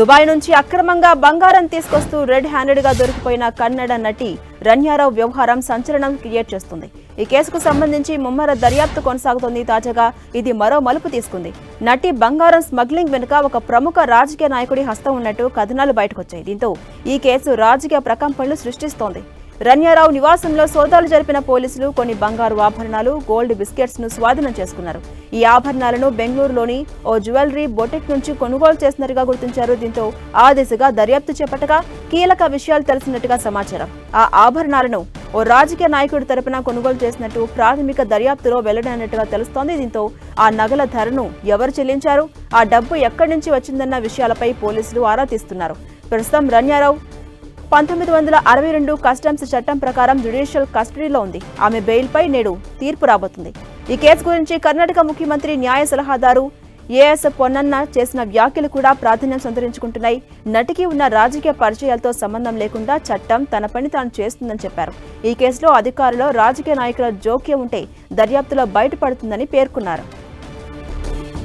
Dubai నుంచి అక్రమంగా బంగారం తీసుకొస్తూ రెడ్ హ్యాండెడ్గా దొరికిపోయిన కన్నడ నటి రన్యారావు వ్యవహారం సంచలనం క్రియేట్ చేస్తుంది. ఈ కేసుకు సంబంధించి ముమ్మర దర్యాప్తు కొనసాగుతోంది. తాజాగా ఇది మరో మలుపు తీసుకుంది. నటి బంగారం స్మగ్లింగ్ వెనుక ఒక ప్రముఖ రాజకీయ నాయకుడి హస్తం ఉన్నట్టు కథనాలు బయటకొచ్చాయి. దీంతో ఈ కేసు రాజకీయ ప్రకంపనలు సృష్టిస్తోంది. రన్యారావు నివాసంలో సోదాలు జరిపిన పోలీసులు కొన్ని బంగారు ఆభరణాలు గోల్డ్ బిస్కెట్స్ను స్వాధీనం చేసుకున్నారు. ఈ ఆభరణాలను బెంగళూరులోని ఓ జ్యువెలరీ బొటిక్ నుంచి కొనుగోలు చేసినట్టుగా గుర్తించారు. దీంతో ఆ దిశగా దర్యాప్తు చేపట్టగా కీలక విషయాలు తెలిసినట్టుగా సమాచారం. ఆ ఆభరణాలను ఓ రాజకీయ నాయకుడి తరపున కొనుగోలు చేసినట్టు ప్రాథమిక దర్యాప్తులో వెల్లడైనట్టుగా తెలుస్తోంది. దీంతో ఆ నగల ధరను ఎవరు చెల్లించారు? ఆ డబ్బు ఎక్కడి నుంచి వచ్చిందన్న విషయాలపై పోలీసులు ఆరా తీస్తున్నారు. ప్రస్తుతం రన్యారావు పంతొమ్మిది వందల అరవై రెండు కస్టమ్స్ చట్టం ప్రకారం జ్యుడిషియల్ కస్టడీలో ఉంది. ఆమె బెయిల్పై నేడు తీర్పు రాబోతుంది. ఈ కేసు గురించి కర్ణాటక ముఖ్యమంత్రి న్యాయ సలహాదారు ఏఎస్ పొన్నన్న చేసిన వ్యాఖ్యలు కూడా ప్రాధాన్యం సంతరించుకుంటున్నాయి. నటికి ఉన్న రాజకీయ పరిచయాలతో సంబంధం లేకుండా చట్టం తన పని తాను చేస్తుందని చెప్పారు. ఈ కేసులో అధికారులు రాజకీయ నాయకుల జోక్యం ఉంటే దర్యాప్తులో బయటపడుతుందని పేర్కొన్నారు.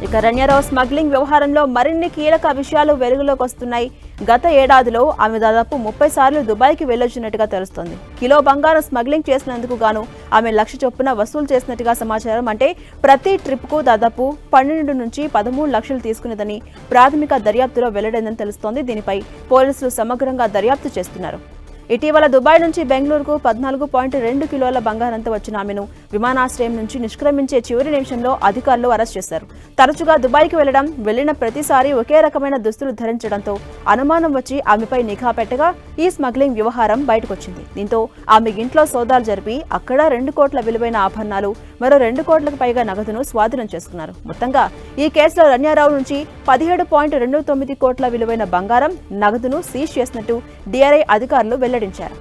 ఇక రణ్యారావు స్మగ్లింగ్ వ్యవహారంలో మరిన్ని కీలక విషయాలు వెలుగులోకి వస్తున్నాయి. గత ఏడాదిలో ఆమె దాదాపు ముప్పై సార్లు దుబాయ్కి వెళ్ళొచ్చినట్టుగా తెలుస్తోంది. కిలో బంగారం స్మగ్లింగ్ చేసినందుకు గాను ఆమె లక్ష చొప్పున వసూలు చేసినట్టుగా సమాచారం అంటే ప్రతి ట్రిప్కు దాదాపు పన్నెండు నుంచి పదమూడు లక్షలు తీసుకునేదని ప్రాథమిక దర్యాప్తులో వెల్లడైందని తెలుస్తోంది. దీనిపై పోలీసులు సమగ్రంగా దర్యాప్తు చేస్తున్నారు. ఇటీవల దుబాయ్ నుంచి బెంగళూరుకు పద్నాలుగు పాయింట్ రెండు కిలోల బంగారంతో వచ్చిన ఆమెను విమానాశ్రయం నుంచి నిష్క్రమించే చివరి నిమిషంలో అధికారులు అరెస్ట్ చేశారు. తరచుగా దుబాయ్కి వెళ్ళడం వెళ్ళిన ప్రతిసారి ఒకే రకమైన దుస్తులు ధరించడంతో అనుమానం వచ్చి ఆమెపై నిఘా పెట్టగా ఈ స్మగ్లింగ్ వ్యవహారం బయటకొచ్చింది. దీంతో ఆమె ఇంట్లో సోదాలు జరిపి అక్కడ రెండు కోట్ల విలువైన ఆభరణాలు మరో రెండు కోట్లకు పైగా నగదును స్వాధీనం చేసుకున్నారు. మొత్తంగా ఈ కేసులో రన్యారావు నుంచి పదిహేడు పాయింట్ రెండు తొమ్మిది కోట్ల విలువైన బంగారం నగదును సీజ్ చేసినట్టు డిఆర్ఐ అధికారులు వెల్లడించారు.